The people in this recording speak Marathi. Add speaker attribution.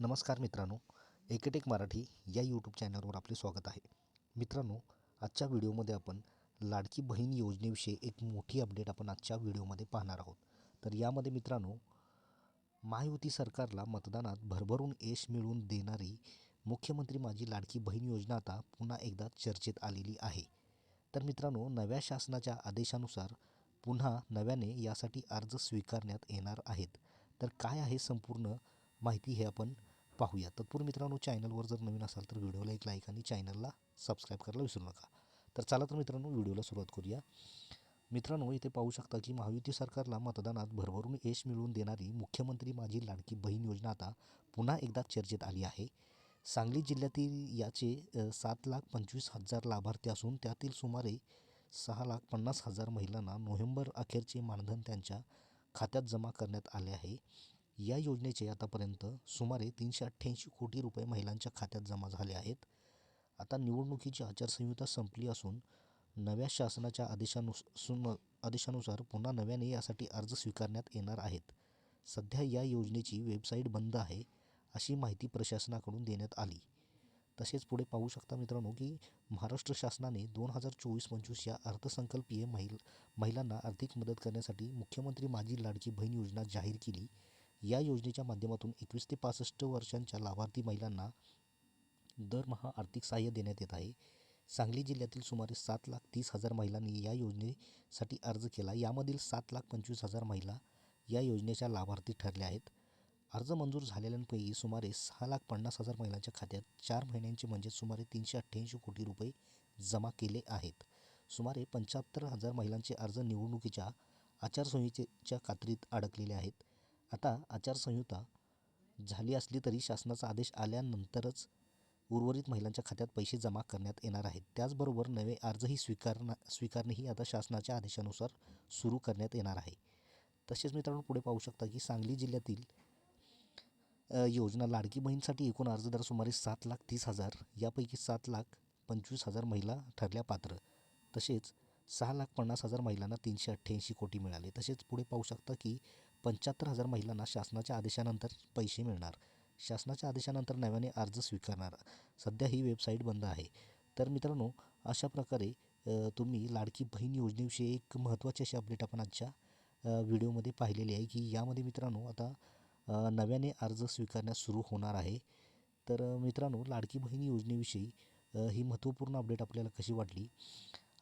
Speaker 1: नमस्कार मित्रांनो एकटेक मराठी या यूट्यूब चॅनलवर आपले स्वागत आहे. मित्रांनो आजच्या व्हिडिओमध्ये आपण लाडकी बहीण योजनेविषयी एक मोठी अपडेट आपण आजच्या व्हिडिओमध्ये पाहणार आहोत. तर यामध्ये मित्रांनो महायुती सरकारला मतदानात भरभरून यश मिळवून देणारी मुख्यमंत्री माझी लाडकी बहीण योजना आता पुन्हा एकदा चर्चेत आलेली आहे. तर मित्रांनो नव्या शासनाच्या आदेशानुसार पुन्हा नव्याने यासाठी अर्ज स्वीकारण्यात येणार आहेत. तर काय आहे संपूर्ण माहिती हे आपण पाहूया. तत्पूर्वी मित्रांनो चॅनलवर जर नवीन असाल तर व्हिडिओला एक लाईक आणि चॅनलला सबस्क्राईब करायला विसरू नका. तर चला तर मित्रांनो व्हिडिओला सुरुवात करूया. मित्रांनो इथे पाहू शकता की महायुती सरकारला मतदानात भरभरून यश मिळवून देणारी मुख्यमंत्री माझी लाडकी बहीण योजना आता पुन्हा एकदा चर्चेत आली आहे. सांगली जिल्ह्यातील याचे सात लाख पंचवीस हजार लाभार्थी असून त्यातील सुमारे सहा लाख पन्नास हजार महिलांना नोव्हेंबर अखेरचे मानधन त्यांच्या खात्यात जमा करण्यात आले आहे. या योजनेचे आतापर्यंत सुमारे तीनशे अठ्ठ्याऐंशी कोटी रुपये महिलांच्या खात्यात जमा झाले आहेत. आता निवडणुकीची आचारसंहिता संपली असून नव्या शासनाच्या आदेशानुस सुन आदेशानुसार पुन्हा नव्याने यासाठी अर्ज स्वीकारण्यात येणार आहेत. सध्या या योजनेची वेबसाईट बंद आहे अशी माहिती प्रशासनाकडून देण्यात आली. तसेच पुढे पाहू शकता मित्रांनो की महाराष्ट्र शासनाने दोन हजार चोवीस पंचवीस या अर्थसंकल्पीय महिल महिलांना आर्थिक मदत करण्यासाठी मुख्यमंत्री माझी लाडकी बहीण योजना जाहीर केली. या योजनेच्या माध्यमातून एकवीस ते पासष्ट वर्षांच्या लाभार्थी महिलांना दरमहा आर्थिक सहाय्य देण्यात येत आहे. सांगली जिल्ह्यातील सुमारे सात लाख तीस हजार महिलांनी या योजनेसाठी अर्ज केला. यामधील सात लाख पंचवीस हजार महिला या योजनेच्या लाभार्थी ठरल्या आहेत. अर्ज मंजूर झालेल्यांपैकी सुमारे सहा लाख पन्नास हजार महिलांच्या खात्यात चार महिन्यांचे म्हणजे सुमारे तीनशे अठ्ठ्याऐंशी कोटी रुपये जमा केले आहेत. सुमारे पंच्याहत्तर हजार महिलांचे अर्ज निवडणुकीच्या आचारसंहितेच्या कात्रीत अडकलेले आहेत. आता आचारसंहिता झाली असली तरी शासनाचा आदेश आल्यानंतरच उर्वरित महिलांच्या खात्यात पैसे जमा करण्यात येणार आहेत. त्याचबरोबर नवे अर्जही स्वीकारणा स्वीकारणेही आता शासनाच्या आदेशानुसार सुरू करण्यात येणार आहे. तसेच मित्रांनो पुढे पाहू शकता की सांगली जिल्ह्यातील योजना लाडकी बहीणसाठी एकूण अर्जदार सुमारे सात लाख तीस हजार यापैकी सात लाख पंचवीस हजार महिला ठरल्या पात्र. तसेच सहा लाख पन्नास हजार महिलांना तीनशे अठ्ठ्याऐंशी कोटी मिळाले. तसेच पुढे पाहू शकता की पंच्याहत्तर हजार महिलांना शासनाच्या आदेशानंतर पैसे मिळणार. शासनाच्या आदेशानंतर नव्याने अर्ज स्वीकारणार. सध्या ही वेबसाईट बंद आहे. तर मित्रांनो अशा प्रकारे तुम्ही लाडकी बहीण योजनेविषयी एक महत्त्वाची अशी अपडेट आपण आजच्या व्हिडिओमध्ये पाहिलेली आहे की यामध्ये मित्रांनो आता नव्याने अर्ज स्वीकारण्यास सुरू होणार आहे. तर मित्रांनो लाडकी बहीण योजनेविषयी ही महत्त्वपूर्ण अपडेट आपल्याला कशी वाटली?